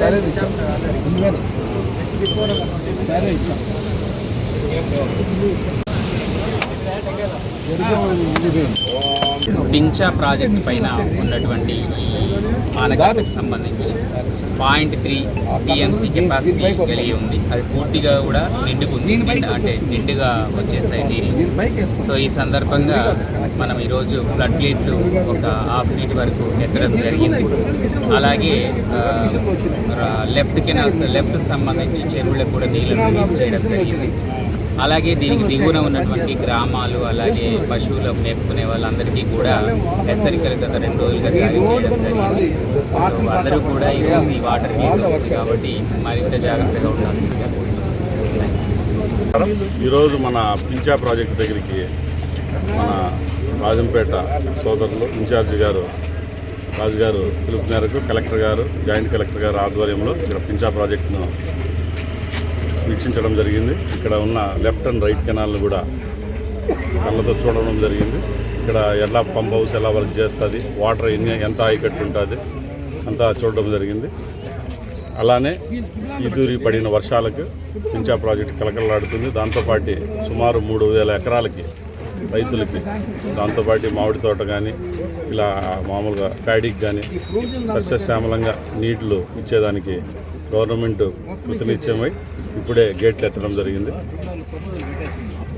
సరే ఇచ్చాం. సరే ఇచ్చాం. పించా ప్రాజెక్ట్ పైన ఉన్నటువంటి ఈ ఆనకట్టకు సంబంధించి పాయింట్ త్రీ టీఎంసీ కెపాసిటీ కలిగి ఉంది. అది పూర్తిగా కూడా నిండుకుంది. అంటే నిండుగా వచ్చేసాయి నీళ్ళు సో ఈ సందర్భంగా మనం ఈరోజు ఫ్లడ్ ప్లేట్లు ఒక హాఫ్ ఫీట్ వరకు ఎత్తడం జరిగింది. అలాగే లెఫ్ట్ కెనాల్స్ లెఫ్ట్ సంబంధించి చెరువులకు కూడా నీళ్ళను రిలీజ్ చేయడం జరిగింది. అలాగే దీనికి దిగువన ఉన్నటువంటి గ్రామాలు అలాగే పశువులు మేపుకునే వాళ్ళందరికీ కూడా హెచ్చరికలు గత రెండు రోజులుగా జారీ చేయడం జరిగింది. సో అందరూ కూడా ఈరోజు ఈ వాటర్ ఉంది కాబట్టి మరింత జాగ్రత్తగా ఉండాల్సిందిగా ఈరోజు మన పించా ప్రాజెక్ట్ దగ్గరికి మన రాజంపేట సోదరులు ఇన్ఛార్జి గారు రాజు గారు పిలుపు మేరకు కలెక్టర్ గారు జాయింట్ కలెక్టర్ గారు ఆధ్వర్యంలో ఇక్కడ పించా ప్రాజెక్టును వీక్షించడం జరిగింది. ఇక్కడ ఉన్న లెఫ్ట్ అండ్ రైట్ కెనాల్ను కూడా కళ్ళతో చూడడం జరిగింది. ఇక్కడ ఎలా పంప్ హౌస్ ఎలా వర్క్ చేస్తుంది వాటర్ ఎన్ని ఎంత ఆయికట్టు ఉంటుంది అంతా చూడడం జరిగింది. అలానే ఈదూరి పడిన వర్షాలకు పించా ప్రాజెక్టు కలకలలాడుతుంది దాంతోపాటు సుమారు మూడు వేల ఎకరాలకి రైతులకి దాంతోపాటు మామిడి తోట కానీ ఇలా మామూలుగా ప్యాడీకి కానీ సస్యశ్యామలంగా నీళ్ళు ఇచ్చేదానికి గవర్నమెంట్ కృతనిత్యమై ఇప్పుడే గేట్లు ఎత్తడం జరిగింది.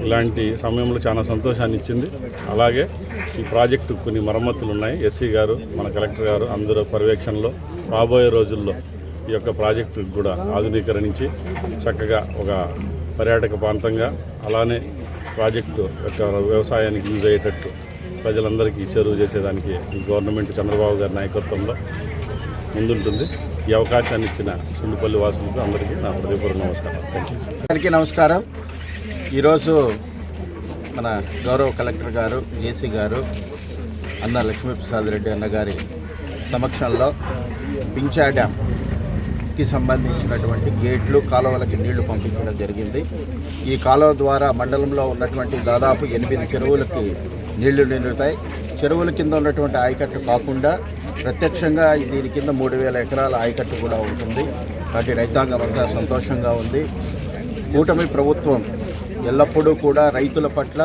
ఇలాంటి సమయంలో చాలా సంతోషాన్ని ఇచ్చింది. అలాగే ఈ ప్రాజెక్టు కొన్ని మరమ్మతులు ఉన్నాయి. ఎస్సీ గారు మన కలెక్టర్ గారు అందరూ పర్యవేక్షణలో రాబోయే రోజుల్లో ఈ యొక్క ప్రాజెక్టు కూడా ఆధునీకరించి చక్కగా ఒక పర్యాటక ప్రాంతంగా అలానే ప్రాజెక్టు యొక్క వ్యవసాయానికి యూజ్ అయ్యేటట్టు ప్రజలందరికీ చెరువు చేసేదానికి ఈ గవర్నమెంట్ చంద్రబాబు గారి నాయకత్వంలో ముందుంటుంది. ఈ అవకాశాన్ని ఇచ్చిన సుండుపల్లి వాసులకు అందరికీ నా హృదయపూర్వక నమస్కారం. అందరికీ నమస్కారం. ఈరోజు మన గౌరవ కలెక్టర్ గారు జేసీ గారు అన్న లక్ష్మీప్రసాద్ రెడ్డి అన్నగారి సమక్షంలో పించా కి సంబంధించినటువంటి గేట్లు కాలువలకి నీళ్ళు పంపించడం జరిగింది. ఈ కాలువ ద్వారా మండలంలో ఉన్నటువంటి దాదాపు ఎనిమిది చెరువులకి నీళ్ళు నిండుతాయి. చెరువుల కింద ఉన్నటువంటి ఆయకట్టు కాకుండా ప్రత్యక్షంగా దీని కింద మూడు వేల ఎకరాల ఆయకట్టు కూడా ఉంటుంది. కాబట్టి రైతాంగం అంతా సంతోషంగా ఉంది. కూటమి ప్రభుత్వం ఎల్లప్పుడూ కూడా రైతుల పట్ల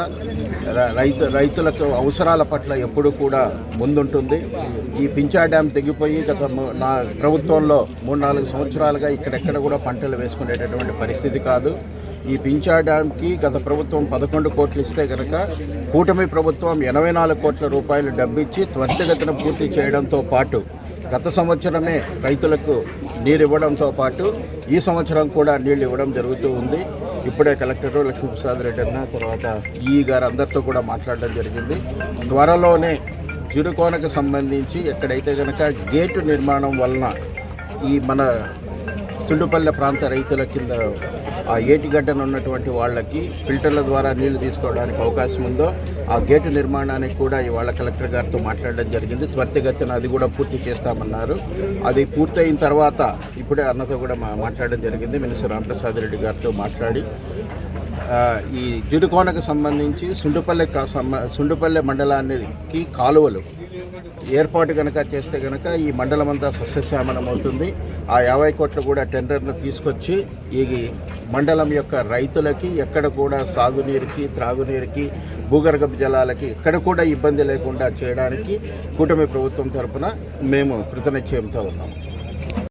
రైతు రైతులకు అవసరాల పట్ల ఎప్పుడూ కూడా ముందుంటుంది. ఈ పించా డ్యామ్ తెగిపోయి గత నా ప్రభుత్వంలో మూడు నాలుగు సంవత్సరాలుగా ఇక్కడెక్కడ కూడా పంటలు వేసుకునేటటువంటి పరిస్థితి కాదు. ఈ పించా డ్యామ్కి గత ప్రభుత్వం పదకొండు కోట్లు ఇస్తే కనుక కూటమి ప్రభుత్వం ఎనభై నాలుగు కోట్ల రూపాయలు డబ్బిచ్చి త్వరితగతిన పూర్తి చేయడంతో పాటు గత సంవత్సరమే రైతులకు నీరు ఇవ్వడంతో పాటు ఈ సంవత్సరం కూడా నీళ్ళు ఇవ్వడం జరుగుతూ ఉంది. ఇప్పుడే కలెక్టర్ లక్ష్మీప్రసాద్ రెడ్డి అన్న తర్వాత ఈ గారు అందరితో కూడా మాట్లాడడం జరిగింది. త్వరలోనే చిరుకోనకు సంబంధించి ఎక్కడైతే కనుక గేటు నిర్మాణం వలన ఈ మన సుండుపల్లె ప్రాంత రైతుల కింద ఆ ఏటిగడ్డను ఉన్నటువంటి వాళ్ళకి ఫిల్టర్ల ద్వారా నీళ్ళు తీసుకోవడానికి అవకాశం ఉందో ఆ గేటు నిర్మాణానికి కూడా ఇవాళ కలెక్టర్ గారితో మాట్లాడడం జరిగింది. త్వరితగతిన అది కూడా పూర్తి చేస్తామన్నారు. అది పూర్తయిన తర్వాత ఇప్పుడే అన్నతో కూడా మా మాట్లాడడం జరిగింది. మినిస్టర్ రామప్రసాద్ రెడ్డి గారితో మాట్లాడి ఈ జిడుకోనకు సంబంధించి సుండుపల్లె సుండుపల్లె మండలానికి కాలువలు ఏర్పాటు కనుక చేస్తే కనుక ఈ మండలం అంతా సస్యశ్యామలం అవుతుంది ఆ యాభై కోట్లు కూడా టెండర్ను తీసుకొచ్చి ఈ మండలం యొక్క రైతులకి ఎక్కడ కూడా సాగునీరుకి త్రాగునీరుకి భూగర్భ జలాలకి ఎక్కడ కూడా ఇబ్బంది లేకుండా చేయడానికి కూటమి ప్రభుత్వం తరఫున మేము కృతనిశ్చయంతో ఉన్నాము